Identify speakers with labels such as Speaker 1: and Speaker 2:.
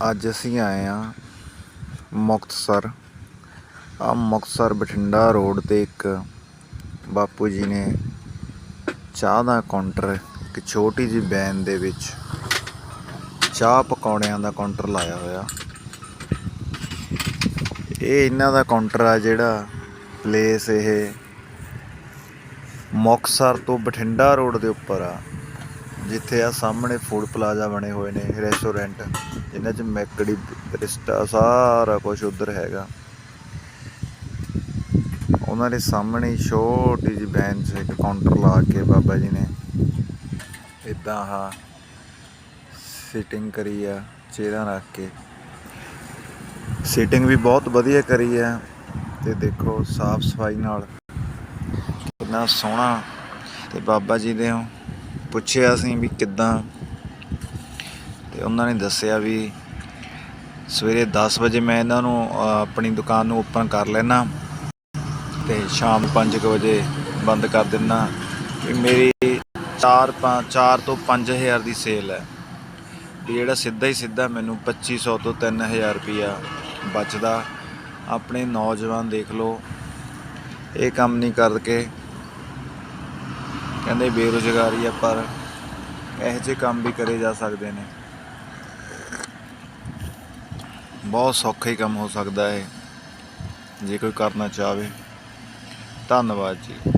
Speaker 1: ਅੱਜ ਅਸੀਂ ਆਏ ਆ ਮੁਕਤਸਰ। ਆ ਮੁਕਤਸਰ ਬਠਿੰਡਾ ਰੋਡ ਤੇ ਇੱਕ ਬਾਪੂ ਜੀ ਨੇ ਚਾਹ ਦਾ ਕਾਊਂਟਰ, ਇੱਕ ਛੋਟੀ ਜਿਹੀ ਵੈਨ ਦੇ ਵਿੱਚ ਚਾਹ ਪਕੌੜਿਆਂ ਦਾ ਕਾਊਂਟਰ ਲਾਇਆ ਹੋਇਆ। ਇਹ ਇਹਨਾਂ ਦਾ ਕਾਊਂਟਰ ਆ ਜਿਹੜਾ ਪਲੇਸ ਇਹ ਮੁਕਤਸਰ ਤੋਂ ਬਠਿੰਡਾ ਰੋਡ ਦੇ ਉੱਪਰ ਆ। ਜਿੱਥੇ ਆ ਸਾਹਮਣੇ ਫੂਡ ਪਲਾਜ਼ਾ ਬਣੇ ਹੋਏ ਨੇ ਰੈਸਟੋਰੈਂਟ ਜਿਨ੍ਹਾਂ 'ਚ ਮੈਕੜੀ, ਬਰਿਸਟਾ, ਸਾਰਾ ਕੁਝ ਉਧਰ ਹੈਗਾ। ਉਹਨਾਂ ਦੇ ਸਾਹਮਣੇ ਛੋਟੀ ਜਿਹੀ ਬੈਂਚ ਇੱਕ ਕਾਊਂਟਰ ਲਾ ਕੇ ਬਾਬਾ ਜੀ ਨੇ ਇਦਾਂ ਆ ਸਿਟਿੰਗ ਕਰੀ ਆ ਚੇਅਰਾਂ ਰੱਖ ਕੇ। ਸਿਟਿੰਗ ਵੀ ਬਹੁਤ ਵਧੀਆ ਕਰੀ ਆ, ਤੇ ਦੇਖੋ ਸਾਫ਼ ਸਫ਼ਾਈ ਨਾਲ। ਕਿੰਨਾ ਸੋਹਣਾ, ਤੇ ਬਾਬਾ ਜੀ ਦੇ ਪੁੱਛਿਆ ਅਸੀਂ ਵੀ ਕਿੱਦਾਂ। ਤੇ ਉਹਨਾਂ ਨੇ ਦੱਸਿਆ ਵੀ ਸਵੇਰੇ 10 ਵਜੇ ਮੈਂ ਇਹਨਾਂ ਨੂੰ ਆਪਣੀ ਦੁਕਾਨ ਨੂੰ ਓਪਨ ਕਰ ਲੈਣਾ ਤੇ ਸ਼ਾਮ 5 ਵਜੇ ਬੰਦ ਕਰ ਦਿੰਦਾ ਵੀ ਮੇਰੀ 4 4 ਤੋਂ 5000 ਦੀ ਸੇਲ ਹੈ। ਵੀ ਜਿਹੜਾ ਸਿੱਧਾ ਹੀ ਸਿੱਧਾ ਮੈਨੂੰ 2500 ਤੋਂ 3000 ਰੁਪਿਆ ਬਚਦਾ। ਆਪਣੇ ਨੌਜਵਾਨ ਦੇਖ ਲਓ, ਇਹ ਕੰਮ ਨਹੀਂ ਕਰਕੇ ਕਹਿੰਦੇ ਬੇਰੁਜ਼ਗਾਰੀ ਆ, ਪਰ ਇਹੋ ਜਿਹੇ ਕੰਮ ਵੀ ਕਰੇ ਜਾ ਸਕਦੇ ਨੇ। ਬਹੁਤ ਸੌਖਾ ਹੀ ਕੰਮ ਹੋ ਸਕਦਾ ਹੈ ਜੇ ਕੋਈ ਕਰਨਾ ਚਾਹਵੇ। ਧੰਨਵਾਦ ਜੀ।